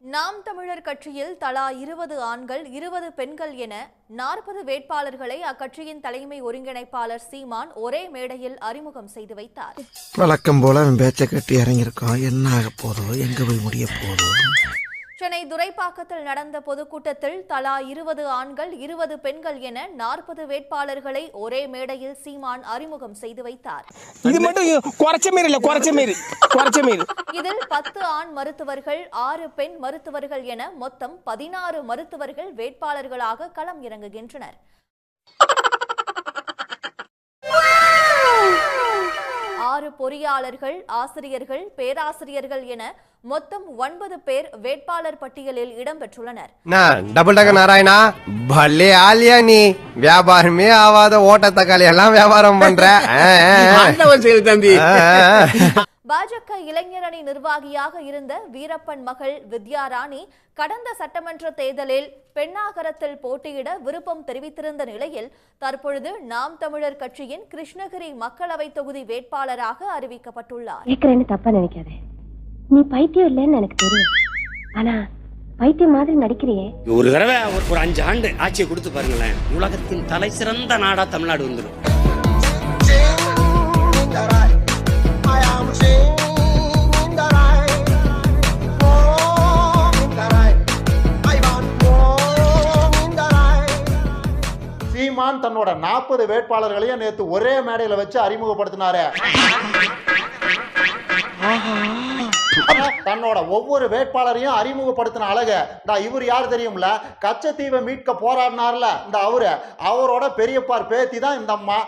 நாம் தமிழர் கட்சியில் தலா இருபது ஆண்கள் இருபது பெண்கள் என நாற்பது வேட்பாளர்களை அக்கட்சியின் தலைமை ஒருங்கிணைப்பாளர் சீமான் ஒரே மேடையில் அறிமுகம் செய்து வைத்தார். வழக்கம் போல பேச்சை கட்டி இறங்கியிருக்கான். என்ன ஆக போதோ எங்க போய் முடிய போதோ? சென்னை துரைப்பாக்கத்தில் நடந்த பொதுக்கூட்டத்தில் தலா இருபது ஆண்கள் இருபது பெண்கள் என நாற்பது வேட்பாளர்களை ஒரே மேடையில் சீமான் அறிமுகம் செய்து வைத்தார். இது மட்டும் குறைச்ச மாரி இல்ல குறைச்ச மாரி குறைச்ச மாரி இதில் பத்து ஆண் மருத்துவர்கள் ஆறு பெண் மருத்துவர்கள் என மொத்தம் பதினாறு மருத்துவர்கள் வேட்பாளர்களாக களம் இறங்குகின்றனர். ஆறு பொறியாளர்கள் ஆசிரியர்கள் பேராசிரியர்கள் என மொத்தம் ஒன்பது பேர் வேட்பாளர் பட்டியலில் இடம்பெற்றுள்ளனர். டபுள் நாராயணா. நீ. வியாபாரமே ஆவாத ஓட்ட எல்லாம் வியாபாரம் பண்ற. தம்பி. பாஜக இளைஞரணி நிர்வாகியாக இருந்த வீரப்பன் மகள் வித்யாராணி கடந்த சட்டமன்ற தேர்தலில் பெண்ணாகரத்தில் போட்டியிட விருப்பம் தெரிவித்திருந்த நிலையில் தற்பொழுது நாம் தமிழர் கட்சியின் கிருஷ்ணகிரி மக்களவை தொகுதி வேட்பாளராக அறிவிக்கப்பட்டுள்ளார். நீ பைத்தியம் இல்லைன்னு எனக்கு தெரியும். ஆனா பைத்தியம் மாதிரி நடிக்கிறியே. ஒரு தடவை ஒரு ஒரு அஞ்சு ஆண்டு ஆட்சியை கொடுத்து பாருங்களேன். உலகத்தின் தலை சிறந்த நாடா தமிழ்நாடு வந்துடும். சீமான் தன்னோட நாற்பது வேட்பாளர்களையும் நேத்து ஒரே மேடையில வச்சு அறிமுகப்படுத்தினாரு. தன்னோட ஒவ்வொரு வேட்பாளரையும் அறிமுகப்படுத்தின அழக. இந்த இவர் யார் தெரியும்ல? கச்சத்தீவை மீட்க போராடினார்ல இந்த அவரு. அவரோட பெரியப்பார் பேத்தி தான் இந்த அம்மா.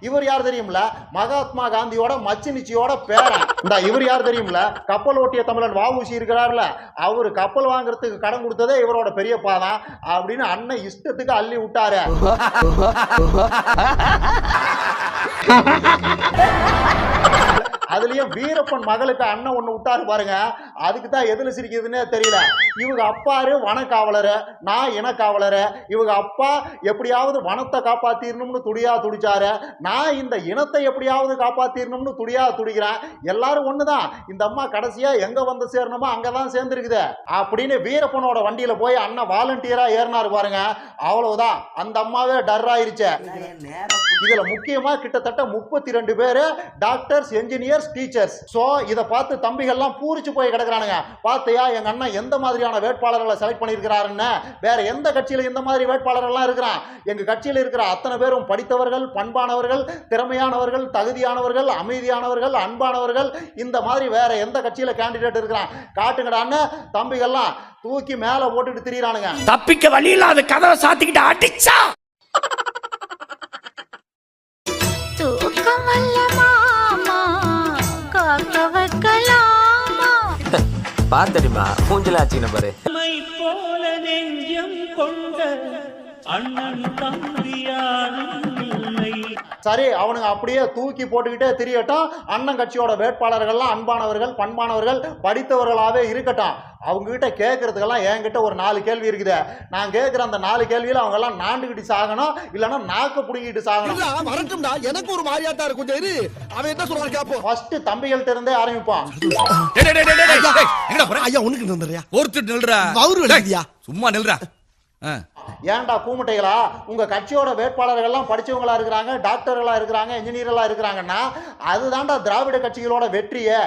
இவர் யார் தெரியும்ல? மகாத்மா காந்தியோட மச்சினிச்சியோட பேரன். இந்த இவர் யார் தெரியும்ல? கப்பல் ஓட்டிய தமிழன் வாவூசி இருக்கிறார்ல. அவரு கப்பல் வாங்குறதுக்கு கடன் கொடுத்ததே இவரோட பெரியப்பா தான் அப்படின்னு அண்ணன் இஷ்டத்துக்கு அள்ளி விட்டாரு. அதுலயும் வீரப்பன் மகளுக்கு அண்ணன் ஒண்ணு விட்டாரு பாருங்க. அதுக்கு தான் எதுல சிரிக்குதுன்னே தெரியல. இவங்க அப்பாரு வனக்காவலரு. நான் இனக்காவலரு. இவங்க அப்பா எப்படியாவது வனத்தை காப்பாத்திரணும்னு துடியா துடிச்சாரு. நான் இந்த இனத்தை எப்படியாவது காப்பாத்திரணும்னு துடியா துடிக்கிறேன். எல்லாரும் ஒண்ணுதான். இந்த அம்மா கடைசியா எங்க வந்து சேரணுமோ அங்கதான் சேர்ந்துருக்குது. அப்படின்னு வீரப்பனோட வண்டியில போய் அண்ணன் வாலண்டியரா ஏறினாரு பாருங்க. அவ்வளவுதான். அந்த அம்மாவே டர் ஆயிருச்சு. இதுல முக்கியமா கிட்டத்தட்ட முப்பத்தி ரெண்டு பேரு டாக்டர்ஸ் என்ஜினியர்ஸ் டீச்சர்ஸ் சோ இத பார்த்து தம்பிகள்லாம் பூரிச்சு போய் கிடக்குறானுங்க. பார்த்தியா எங்க அண்ணன் எந்த மாதிரியான வேட்பாளர்களை செலக்ட் பண்ணியிருக்கிறாருன்னு? வேற எந்த கட்சியில இந்த மாதிரி வேட்பாளர்கள்லாம் இருக்கிறான்? எங்கள் கட்சியில் இருக்கிற அத்தனை பேரும் படித்தவர்கள் பண்பானவர்கள் திறமையானவர்கள் தகுதியானவர்கள் அமைதியானவர்கள் அன்பானவர்கள் இந்த மாதிரி வேற எந்த கட்சியில் கேண்டிடேட் இருக்கிறான்? காட்டுங்கடான்னு தம்பிகள்லாம் தூக்கி மேலே போட்டுட்டு திரியிறானுங்க. தப்பிக்க வழி இல்லாத கதவை சாத்திக்கிட்டு அடிச்சா! பார்த்தடிமா மூஞ்சல ஆச்சுன்னு பாரு. போல நெஞ்சம் கொண்ட அண்ணன் தம்பியாரும் சரி அவனுங்க அப்படியே தூக்கி போட்டுக்கிட்டே திரியட்டும். அண்ணன் கட்சியோட வேட்பாளர்கள்லாம் அன்பானவர்கள் பண்பானவர்கள் படித்தவர்களாகவே இருக்கட்டும். அவங்க கிட்ட கேட்கறதுக்கெல்லாம் என்கிட்ட ஒரு நாலு கேள்வி இருக்குது. நான் கேட்குற அந்த நாலு கேள்வியில் அவங்க எல்லாம் நாண்டுக்கிட்டு சாகணும். இல்லைன்னா நாக்கு பிடுங்கிட்டு சாகணும். வரட்டும்டா. எனக்கு ஒரு மாதிரியா தான் இருக்கும் சரி அவன் என்ன சொல்றான் கேப்போம். ஃபர்ஸ்ட் தம்பிகள்ட்ட இருந்தே ஆரம்பிப்போம். ஐயா உனக்கு நின்றுறியா ஒருத்தர் நில்றா. எழுதியா சும்மா நில்றா. ஆ. ஏன்டா கூமுட்டைகளா உங்கள் கட்சியோட வேட்பாளர்கள்லாம் படித்தவங்களாக படிச்சவங்களா இருக்கிறாங்க டாக்டர்களாக இருக்கிறாங்க இன்ஜினியர்களாக இருக்கிறாங்கன்னா அதுதான்டா திராவிட கட்சிகளோட வெற்றியே.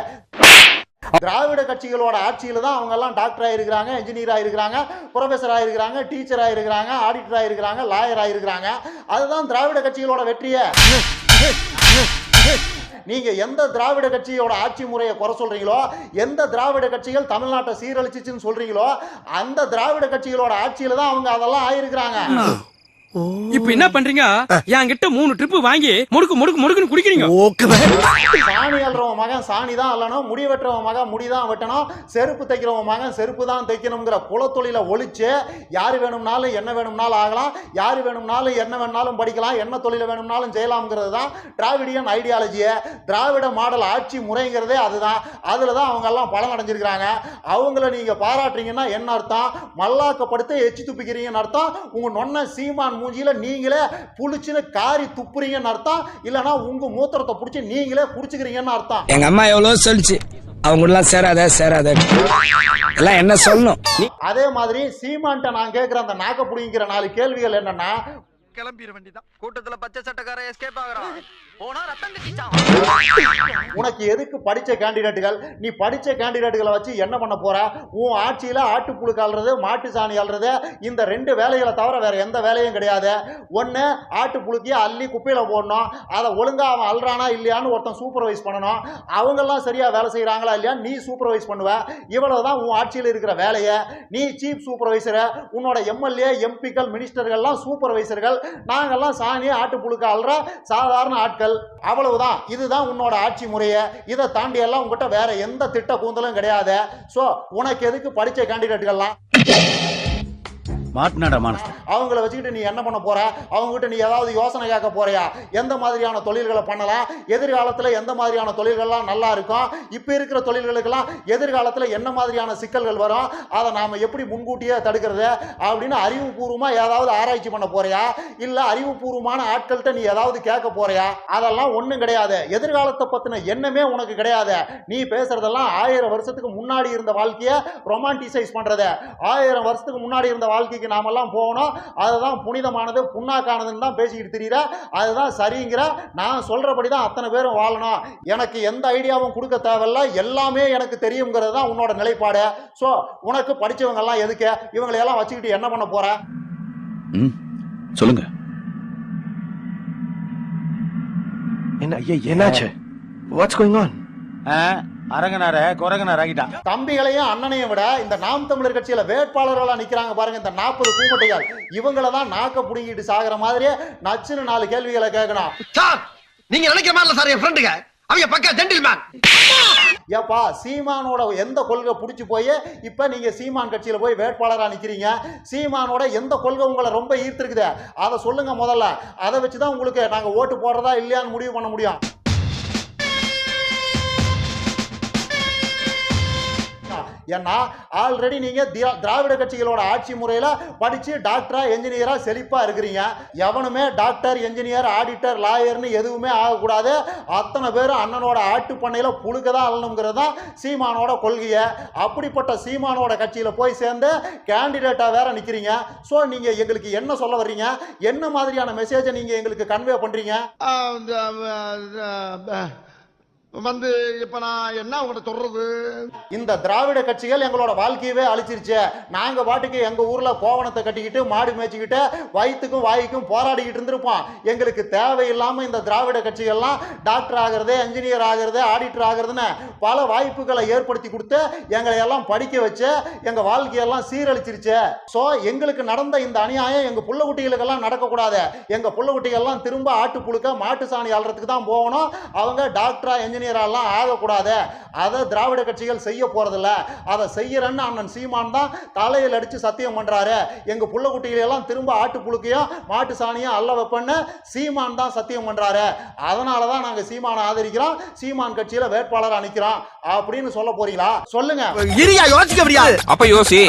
திராவிட கட்சிகளோட ஆட்சியில் தான் அவங்க எல்லாம் டாக்டர் இருக்கிறாங்க இன்ஜினியர் இருக்கிறாங்க ப்ரொஃபஸராக இருக்கிறாங்க டீச்சர் இருக்கிறாங்க ஆடிட்டர் இருக்கிறாங்க லாயர் இருக்கிறாங்க அதுதான் திராவிட கட்சிகளோட வெற்றியே. நீங்க எந்த திராவிட கட்சியோட ஆட்சி முறையை குறை சொல்றீங்களோ எந்த திராவிட கட்சிகள் தமிழ்நாட்டை சீரழிச்சிச்சுன்னு சொல்றீங்களோ அந்த திராவிட கட்சிகளோட ஆட்சியில் தான் அவங்க அதெல்லாம் ஆயிருக்கிறாங்க. இப்ப என்ன பண்றீங்க? என்கிட்ட மூணு ட்ரிப் வாங்கி முடுக்கு முடுக்கு முடுக்குன்னு குடிக்கிறீங்க. சாணி அல்றவன் மகன் சாணி தான் அல்லணும் முடி வெட்டுறவன் மகன் முடி தான் வெட்டணும் செருப்பு தைக்கிறவன் மகன் செருப்பு தான் தைக்கணுங்கிற குலத்தொழிலை ஒழிச்சு யார் வேணும்னாலும் என்ன வேணும்னாலும் ஆகலாம் யார் வேணும்னாலும் என்ன வேணும்னாலும் படிக்கலாம் என்ன தொழிலை வேணும்னாலும் செய்யலாம்ங்கிறது தான் திராவிடியன் ஐடியாலஜியை திராவிட மாடல் ஆட்சி முறைங்கிறதே அதுதான். அதில் தான் அவங்க எல்லாம் பலன் அடைஞ்சிருக்கிறாங்க. அவங்கள நீங்க பாராட்டுறீங்கன்னா என்ன அர்த்தம்? மல்லாக்கப்படுத்த எச்சி துப்பிக்கிறீங்கன்னு அர்த்தம். உங்க நொன்ன சீமான் மூஞ்சியில நீங்களே புளிச்சுன்னு காரி துப்புறீங்கன்னு அர்த்தம். இல்லைன்னா உங்க மூத்திரத்தை பிடிச்சி நீங்களே குடிச்சுக்கிறீங்கன்னு அர்த்தம். எங்க அம்மா எவ்வளவு சொல்லிச்சு. அவங்க எல்லாம் சேராத சேராத. எல்லாம் என்ன சொல்லணும்? அதே மாதிரி சீமான்ட்ட நான் கேட்கிற அந்த நாக்க புடிங்கிற நாலு கேள்விகள் என்னன்னா கிளம்பிட வேண்டியதான் கூட்டத்துல பச்சை சட்டக்கார எஸ்கேப் ஆகுறான். போனா ரத்தம் கட்டிச்சான் உனக்கு எதுக்கு படிச்ச கேண்டிடேட்டுகள் நீ படிச்ச கேண்டிடேட்டுகளை வச்சு என்ன பண்ண போற? உன் ஆட்சியில ஆட்டுப்புழுக்கு அல்றது மாட்டு சாணி அல்றது இந்த ரெண்டு வேலைகளை தவிர வேற எந்த வேலையும் கிடையாது. ஒன்று ஆட்டுப்புழுக்கிய அள்ளி குப்பையில போடணும். அதை ஒழுங்கா அவன் அல்றானா இல்லையான்னு ஒருத்தன் சூப்பர்வைஸ் பண்ணணும். அவங்கெல்லாம் சரியா வேலை செய்யறாங்களா இல்லையா? நீ சூப்பர்வைஸ் பண்ணுவ. இவ்வளவுதான் உன் ஆட்சியில் இருக்கிற வேலையை. நீ சீஃப் சூப்பர்வைசர் உன்னோட எம்எல்ஏ எம்பிக்கள் மினிஸ்டர்கள்லாம் சூப்பர்வைசர்கள் நாங்கள்லாம் சாணி ஆட்டுப்புழுக்க அல்ற சாதாரண ஆட்கள். அவ்வளவுதான். இதுதான் உன்னோட ஆட்சி முறையை. இதை தாண்டி எல்லாம் உங்ககிட்ட வேற எந்த திட்ட கூந்தலும் கிடையாது. ஸோ உனக்கு எதுக்கு படிச்ச கேண்டிடேட்டுகள்லாம் மாட்டினாடா அவங்கள வச்சுக்கிட்டு நீ என்ன பண்ண போற? அவங்ககிட்ட நீ ஏதாவது யோசனை கேட்க போறியா? எந்த மாதிரியான தொழில்களை பண்ணலாம் எதிர்காலத்தில் எந்த மாதிரியான தொழில்கள்லாம் நல்லா இருக்கும்? இப்போ இருக்கிற தொழில்களுக்கெல்லாம் எதிர்காலத்தில் என்ன மாதிரியான சிக்கல்கள் வரும்? அதை நாம் எப்படி முன்கூட்டியே தடுக்கிறது? அப்படின்னு அறிவுபூர்வமாக ஏதாவது ஆராய்ச்சி பண்ண போறியா? இல்லை அறிவுபூர்வமான ஆட்கள்கிட்ட நீ ஏதாவது கேட்க போறியா? அதெல்லாம் ஒன்றும் கிடையாது. எதிர்காலத்தை பற்றின எண்ணமே உனக்கு கிடையாது. நீ பேசுறதெல்லாம் ஆயிரம் வருஷத்துக்கு முன்னாடி இருந்த வாழ்க்கையை ரொமான்டிசைஸ் பண்ணுறது ஆயிரம் வருஷத்துக்கு முன்னாடி இருந்த வாழ்க்கைக்கு நாமெல்லாம் போகணும். அதுதான் புனிதமானது புண்ணாக்கானதுன்னு தான் பேசிக்கிட்டு திரியிற. அதுதான் சரிங்கிற. நான் சொல்றபடி தான் அத்தனை பேரும் வாழணும். எனக்கு எந்த ஐடியாவும் கொடுக்க தேவையில்ல. எல்லாமே எனக்கு தெரியுங்கிறது தான் உன்னோட நிலைப்பாடு. ஸோ உனக்கு படிச்சவங்க எல்லாம் எதுக்கு? இவங்களை எல்லாம் வச்சுக்கிட்டு என்ன பண்ண போற? ம் சொல்லுங்க. என்ன ஐயா என்னாச்சு வாட்ஸ் கோயிங் ஆன் அரங்கனார குரங்கனார் ஆகிட்டான். தம்பிகளையும் அண்ணனையும் விட இந்த நாம் தமிழர் கட்சியில வேட்பாளர்களா நிக்கிறாங்க பாருங்க இந்த நாற்பது கூமட்டைகள் இவங்கள தான் நாக்க புடுங்கிட்டு சாகுற மாதிரியே நச்சுன்னு நாலு கேள்விகளை கேட்கணும். சார் நீங்க நினைக்கிற மாதிரி இல்ல சார் என் ஃப்ரெண்டுங்க அவங்க பக்கா ஜென்டில்மேன் ஏப்பா சீமானோட எந்த கொள்கை பிடிச்சி போய் இப்போ நீங்கள் சீமான் கட்சியில் போய் வேட்பாளராக நிற்கிறீங்க சீமானோட எந்த கொள்கை உங்களை ரொம்ப ஈர்த்திருக்குது? அதை சொல்லுங்க முதல்ல. அதை வச்சு தான் உங்களுக்கு நாங்கள் ஓட்டு போடுறதா இல்லையான்னு முடிவு பண்ண முடியும். ஏன்னா ஆல்ரெடி நீங்க திரா- திராவிட கட்சிகளோட ஆட்சி முறையில படிச்சு டாக்டரா என்ஜினியரா செழிப்பா இருக்கிறீங்க. எவனுமே டாக்டர் என்ஜினியர் ஆடிட்டர் லாயர்னு எதுவுமே ஆகக்கூடாது. அத்தனை பேரும் அண்ணனோட ஆட்டு பண்ணையில புழுக்க தான் அள்ளணுங்கிறது தான் சீமானோட கொள்கையை. அப்படிப்பட்ட சீமானோட கட்சியில போய் சேர்ந்து கேண்டிடேட்டா வேற நிக்கிறீங்க. ஸோ நீங்க எங்களுக்கு என்ன சொல்ல வர்றீங்க? என்ன மாதிரியான மெசேஜை நீங்க எங்களுக்கு கன்வே பண்றீங்க? வந்து இப்ப நான் என்ன உங்களை சொல்றது? இந்த திராவிட கட்சிகள் எங்களோட வாழ்க்கையவே அழிச்சிருச்சு. நாங்க பாட்டுக்கு எங்க ஊர்ல கோவணத்தை கட்டிக்கிட்டு மாடு மேய்ச்சிக்கிட்டு வயிற்றுக்கும் வாய்க்கும் போராடிக்கிட்டு இருந்திருப்போம். எங்களுக்கு தேவையில்லாம இந்த திராவிட கட்சிகள்லாம் டாக்டர் ஆகிறது என்ஜினியர் ஆகிறது ஆடிட்டர் ஆகிறதுன்னு பல வாய்ப்புகளை ஏற்படுத்தி கொடுத்து எங்களை எல்லாம் படிக்க வச்சு எங்க வாழ்க்கையெல்லாம் சீரழிச்சிருச்சு. ஸோ எங்களுக்கு நடந்த இந்த அநியாயம் எங்க புள்ள குட்டிகளுக்கெல்லாம் நடக்கக்கூடாது. எங்க புள்ள குட்டிகள்லாம் திரும்ப ஆட்டு புழுக்க மாட்டு சாணி ஆள்றதுக்கு தான் போகணும். அவங்க டாக்டரா என்ஜினியரெல்லாம் ஆகக்கூடாது. அதை திராவிட கட்சிகள் செய்ய போறதில்ல. அதை செய்யறேன்னு அண்ணன் சீமான் தான் தலையில் அடிச்சு சத்தியம் பண்றாரு. எங்க புள்ள குட்டிகளெல்லாம் திரும்ப ஆட்டு புழுக்கையும் மாட்டு சாணியும் அல்ல வைப்பேன்னு சீமான் தான் சத்தியம் பண்றாரு. அதனால தான் நாங்க சீமானை ஆதரிக்கிறோம். சீமான் கட்சியில வேட்பாளராக நிக்கிறோம் அப்படின்னு சொல்ல போறீங்களா? சொல்லுங்க. யோசிக்க முடியாது. அப்ப யோசி.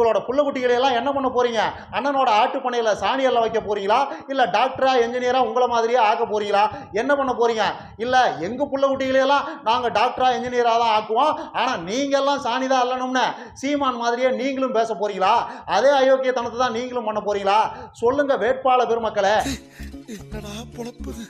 உங்களோட புள்ள குட்டிகளையெல்லாம் என்ன பண்ண போறீங்க? அண்ணனோட ஆட்டு பண்ணையில சாணி வைக்க போறீங்களா? இல்ல டாக்டரா என்ஜினியரா உங்களை மாதிரியே ஆக்க போறீங்களா? என்ன பண்ண போறீங்க? இல்ல எங்க புள்ள குட்டிகளையெல்லாம் நாங்க டாக்டரா என்ஜினியரா தான் ஆக்குவோம். ஆனா நீங்க எல்லாம் சாணி தான் அல்லணும்னு சீமான் மாதிரியே நீங்களும் பேச போறீங்களா? அதே அயோக்கியத்தனத்தை தான் நீங்களும் பண்ண போறீங்களா? சொல்லுங்க வேட்பாளர் பெருமக்களே. என்னடா பொழப்புது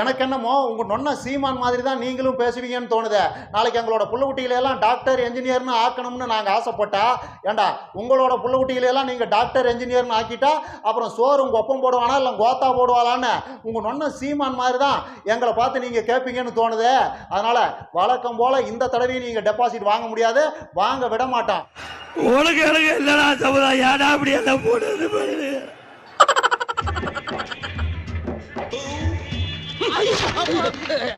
எனக்கு என்னமோ உங்க நொன்ன சீமான் மாதிரி தான் நீங்களும் பேசுவீங்கன்னு தோணுது. நாளைக்கு எங்களோட புள்ள குட்டிகளை எல்லாம் டாக்டர் என்ஜினியர்னு ஆக்கணும்னு நாங்க ஆசைப்பட்டா ஏண்டா உங்களோட புள்ள குட்டிகளை எல்லாம் நீங்க டாக்டர் என்ஜினியர்னு ஆக்கிட்டா அப்புறம் சோறு உங்க ஒப்பம் போடுவானா இல்லை கோத்தா போடுவாளான்னு? உங்க நொன்ன சீமான் மாதிரி தான் எங்களை பார்த்து நீங்க கேட்பீங்கன்னு தோணுது. அதனால வழக்கம் போல இந்த தடவையும் நீங்க டெபாசிட் வாங்க முடியாது. வாங்க விட மாட்டோம். உனக்கு எனக்கு என்னடா சமுதாயம். ஏடா அப்படி என்ன போடுறது Ay, ay, ay.